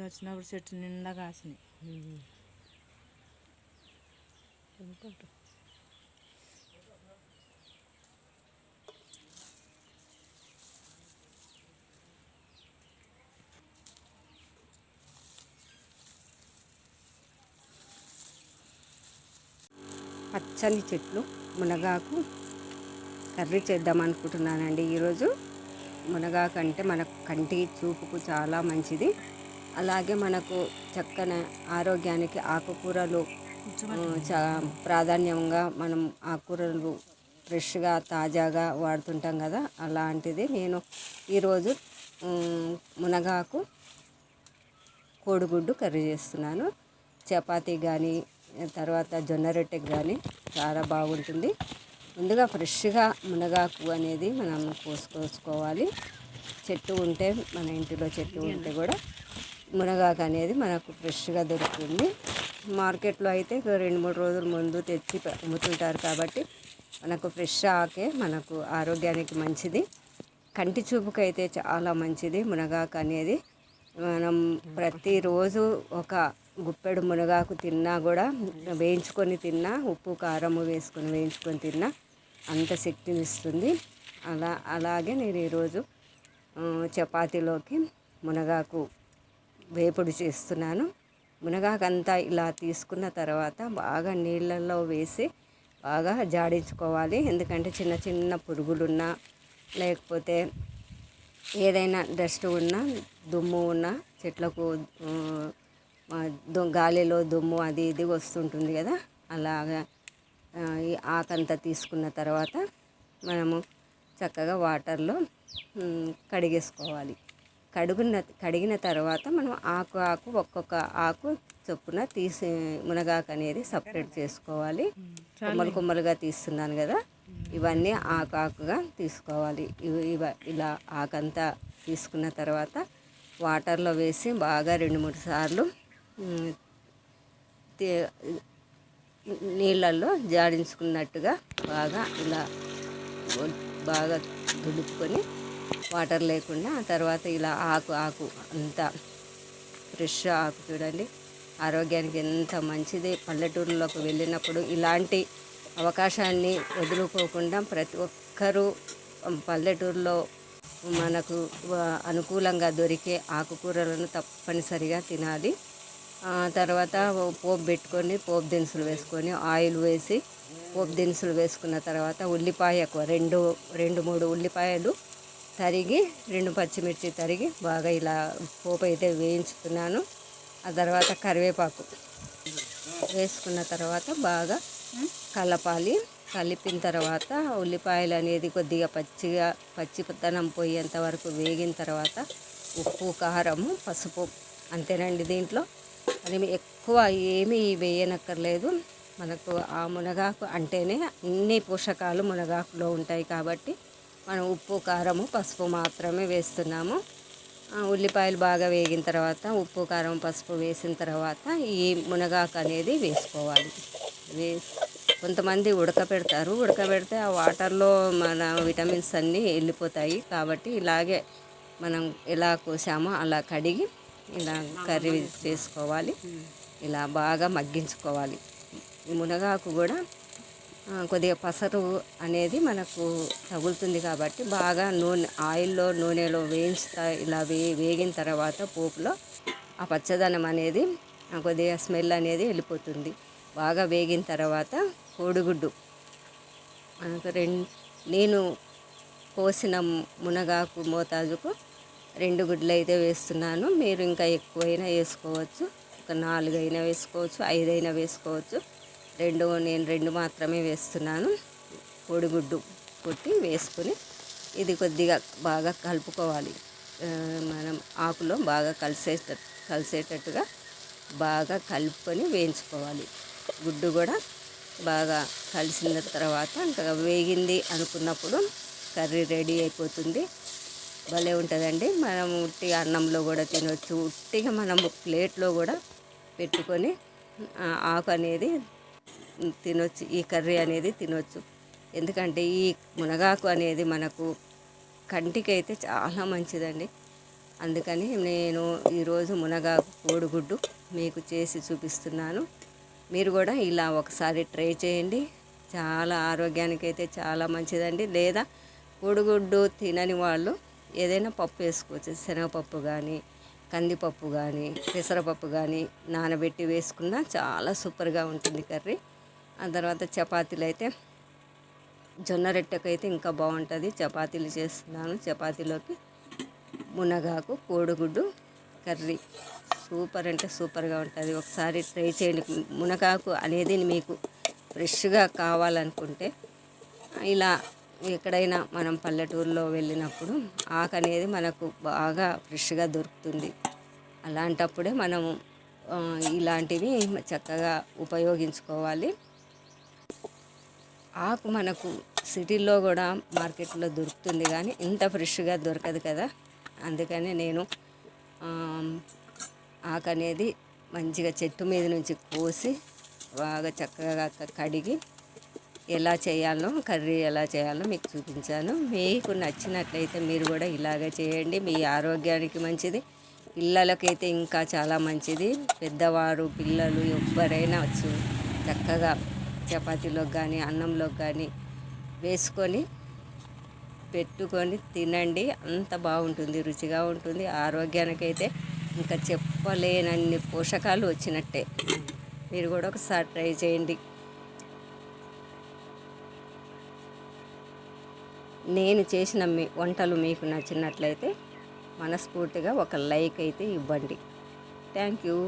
కొంచెం వచ్చినప్పుడు చెట్టు నిండా కాసినాయి. పచ్చని చెట్లు మునగాకు కర్రీ చేద్దాం అనుకుంటున్నానండి. ఈరోజు మునగాకు అంటే మన కంటి చూపుకు చాలా మంచిది. అలాగే మనకు చక్కని ఆరోగ్యానికి ఆకుకూరలు ఆ, చా ప్రాధాన్యంగా మనం ఆకుకూరలు ఫ్రెష్గా తాజాగా వాడుతుంటాం కదా అలాంటిది నేను ఈరోజు మునగాకు కోడిగుడ్డు కర్రీ చేస్తున్నాను. చపాతీ కానీ తర్వాత జొన్న రొట్టెకి కానీ చాలా బాగుంటుంది. ముందుగా ఫ్రెష్గా మునగాకు అనేది మనం కోసుకోవాలి చెట్టు ఉంటే మన ఇంటిలో చెట్టు ఉంటే కూడా మునగాకు అనేది మనకు ఫ్రెష్గా దొరుకుతుంది. మార్కెట్లో అయితే రెండు మూడు రోజుల ముందు తెచ్చి అమ్ముతుంటారు కాబట్టి మనకు ఫ్రెష్ ఆకే మనకు ఆరోగ్యానికి మంచిది. కంటి చూపుకైతే చాలా మంచిది మునగాకు అనేది. మనం ప్రతిరోజు ఒక గుప్పెడు మునగాకు తిన్నా కూడా వేయించుకొని తిన్నా ఉప్పు కారము వేసుకొని వేయించుకొని తిన్నా అంత శక్తిని ఇస్తుంది. అలా అలాగే నేను ఈరోజు చపాతీలోకి మునగాకు వేపుడు చేస్తున్నాను. మునగాకంతా ఇలా తీసుకున్న తర్వాత బాగా నీళ్ళల్లో వేసి బాగా జాడించుకోవాలి. ఎందుకంటే చిన్న చిన్న పురుగులున్నా లేకపోతే ఏదైనా డస్ట్ ఉన్నా దుమ్ము ఉన్నా చెట్లకు గాలిలో దుమ్ము అది ఇది వస్తుంటుంది కదా. అలాగా ఈ ఆకంతా తీసుకున్న తర్వాత మనము చక్కగా వాటర్లో కడిగేసుకోవాలి. కడుగున కడిగిన తర్వాత మనం ఆకు ఆకు ఒక్కొక్క ఆకు చొప్పున తీసి మునగాకు అనేది సపరేట్ చేసుకోవాలి. కొమ్మలు కొమ్మలుగా తీస్తున్నాను కదా. ఇవన్నీ ఆకు ఆకుగా తీసుకోవాలి. ఇవి ఇవ ఇలా ఆకంతా తీసుకున్న తర్వాత వాటర్లో వేసి బాగా రెండు మూడు సార్లు నీళ్ళల్లో జాడించుకున్నట్టుగా బాగా ఇలా బాగా దులుపుకొని వాటర్ లేకుండా తర్వాత ఇలా ఆకు ఆకు అంతా ఫ్రెష్ ఆకు చూడండి. ఆరోగ్యానికి ఎంత మంచిది. పల్లెటూరులోకి వెళ్ళినప్పుడు ఇలాంటి అవకాశాన్ని వదులుకోకుండా ప్రతి ఒక్కరూ పల్లెటూరులో మనకు అనుకూలంగా దొరికే ఆకుకూరలను తప్పనిసరిగా తినాలి. తర్వాత పోపు పెట్టుకొని పోపు దినుసులు వేసుకొని ఆయిల్ వేసి పోపు దినుసులు వేసుకున్న తర్వాత ఉల్లిపాయ ఎక్కువ రెండు రెండు మూడు ఉల్లిపాయలు తరిగి రెండు పచ్చిమిర్చి తరిగి బాగా ఇలా పోపు అయితే వేయించుకున్నాను. ఆ తర్వాత కరివేపాకు వేసుకున్న తర్వాత బాగా కలపాలి. కలిపిన తర్వాత ఉల్లిపాయలు అనేది కొద్దిగా పచ్చిగా పచ్చితనం పోయేంత వరకు వేగిన తర్వాత ఉప్పు కారము పసుపు అంతేనండి దీంట్లో. అది ఎక్కువ ఏమీ వేయనక్కర్లేదు. మనకు ఆ మునగాకు అంటేనే అన్ని పోషకాలు మునగాకులో ఉంటాయి కాబట్టి మనం ఉప్పు కారము పసుపు మాత్రమే వేస్తున్నాము. ఉల్లిపాయలు బాగా వేగిన తర్వాత ఉప్పు కారం పసుపు వేసిన తర్వాత ఈ మునగాకు అనేది వేసుకోవాలి. వేసి కొంతమంది ఉడకబెడతారు. ఉడకబెడితే ఆ వాటర్లో మన విటమిన్స్ అన్నీ వెళ్ళిపోతాయి. కాబట్టి ఇలాగే మనం ఎలా కోసామో అలా కడిగి ఇలా కర్రీ చేసుకోవాలి. ఇలా బాగా మగ్గించుకోవాలి. ఈ మునగాకు కూడా కొద్దిగా పసరు అనేది మనకు తగులుతుంది కాబట్టి బాగా నూనె ఆయిల్లో నూనెలో వేయించుతా ఇలా వే వేగిన తర్వాత పోపులో ఆ పచ్చదనం అనేది కొద్దిగా స్మెల్ అనేది వెళ్ళిపోతుంది. బాగా వేగిన తర్వాత కోడిగుడ్డు. రెండు నేను కోసిన మునగాకు మోతాజుకు రెండు గుడ్లు అయితే వేస్తున్నాను. మీరు ఇంకా ఎక్కువైనా వేసుకోవచ్చు. ఒక నాలుగైనా వేసుకోవచ్చు ఐదైనా వేసుకోవచ్చు. రెండు నేను రెండు మాత్రమే వేస్తున్నాను. కోడిగుడ్డు కొట్టి వేసుకొని ఇది కొద్దిగా బాగా కలుపుకోవాలి. మనం ఆకులో బాగా కలిసేట కలిసేటట్టుగా బాగా కలుపుకొని వేయించుకోవాలి. గుడ్డు కూడా బాగా కలిసిన తర్వాత ఇంకా వేగింది అనుకున్నప్పుడు కర్రీ రెడీ అయిపోతుంది. భలే ఉంటుందండి. మనం ఉట్టి అన్నంలో కూడా తినవచ్చు ఉట్టిగా మనం ప్లేట్లో కూడా పెట్టుకొని ఆకు అనేది తినొచ్చు ఈ కర్రీ అనేది తినొచ్చు. ఎందుకంటే ఈ మునగాకు అనేది మనకు కంటికి అయితే చాలా మంచిదండి. అందుకని నేను ఈరోజు మునగాకు కోడిగుడ్డు మీకు చేసి చూపిస్తున్నాను. మీరు కూడా ఇలా ఒకసారి ట్రై చేయండి. చాలా ఆరోగ్యానికి అయితే చాలా మంచిదండి. లేదా కోడిగుడ్డు తినని వాళ్ళు ఏదైనా పప్పు వేసుకోవచ్చు. శనగపప్పు కానీ కందిపప్పు కానీ పెసరపప్పు కానీ నానబెట్టి వేసుకున్నా చాలా సూపర్గా ఉంటుంది కర్రీ. ఆ తర్వాత చపాతీలు అయితే జొన్న రొట్టెకైతే ఇంకా బాగుంటుంది. చపాతీలు చేస్తున్నాను. చపాతీలోకి మునగాకు కోడిగుడ్డు కర్రీ. సూపర్ అంటే సూపర్గా ఉంటుంది. ఒకసారి ట్రై చేయండి. మునగాకు అనేది మీకు ఫ్రెష్గా కావాలనుకుంటే ఇలా ఎక్కడైనా మనం పల్లెటూరులో వెళ్ళినప్పుడు ఆకు అనేది మనకు బాగా ఫ్రెష్గా దొరుకుతుంది. అలాంటప్పుడే మనము ఇలాంటివి చక్కగా ఉపయోగించుకోవాలి. ఆకు మనకు సిటీలో కూడా మార్కెట్లో దొరుకుతుంది కానీ ఇంత ఫ్రెష్గా దొరకదు కదా. అందుకనే నేను ఆకు అనేది మంచిగా చెట్టు మీద నుంచి కోసి బాగా చక్కగా కడిగి ఎలా చేయాలో కర్రీ ఎలా చేయాలో మీకు చూపించాను. మీకు నచ్చినట్లయితే మీరు కూడా ఇలాగే చేయండి. మీ ఆరోగ్యానికి మంచిది. పిల్లలకైతే ఇంకా చాలా మంచిది. పెద్దవారు పిల్లలు ఎవ్వరైనా వచ్చు చక్కగా చపాతీలోకి కానీ అన్నంలోకి కానీ వేసుకొని పెట్టుకొని తినండి. అంత బాగుంటుంది రుచిగా ఉంటుంది. ఆరోగ్యానికైతే ఇంకా చెప్పలేనన్ని పోషకాలు వచ్చినట్టే. మీరు కూడా ఒకసారి ట్రై చేయండి. నేను చేసిన మీ వంటలు మీకు నచ్చినట్లయితే మనస్ఫూర్తిగా ఒక లైక్ అయితే ఇవ్వండి. Thank you.